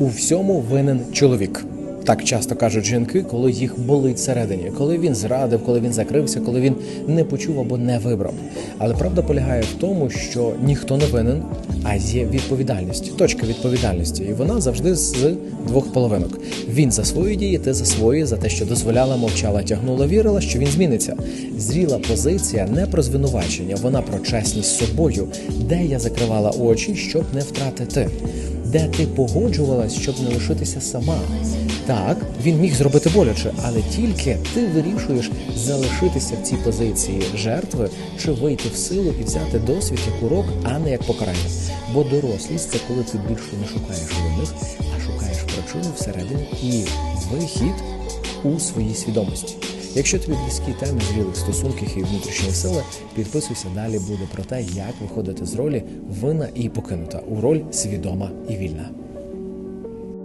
у всьому винен чоловік. Так часто кажуть жінки, коли їх болить всередині, коли він зрадив, коли він закрився, коли він не почув або не вибрав. Але правда полягає в тому, що ніхто не винен, а є відповідальність, точка відповідальності, і вона завжди з двох половинок. Він за свої дії, ти за свої, за те, що дозволяла, мовчала, тягнула, вірила, що він зміниться. Зріла позиція не про звинувачення, вона про чесність з собою, де я закривала очі, щоб не втратити, де ти погоджувалась, щоб не лишитися сама. Так, він міг зробити боляче, але тільки ти вирішуєш залишитися в цій позиції жертви чи вийти в силу і взяти досвід як урок, а не як покарання. Бо дорослість це коли ти більше не шукаєш винних, а шукаєш причину всередині і вихід у своїй свідомості. Якщо тобі близькі теми зрілих стосунків і внутрішньої сили, підписуйся далі буде про те, як виходити з ролі винна і покинута у роль свідома і вільна.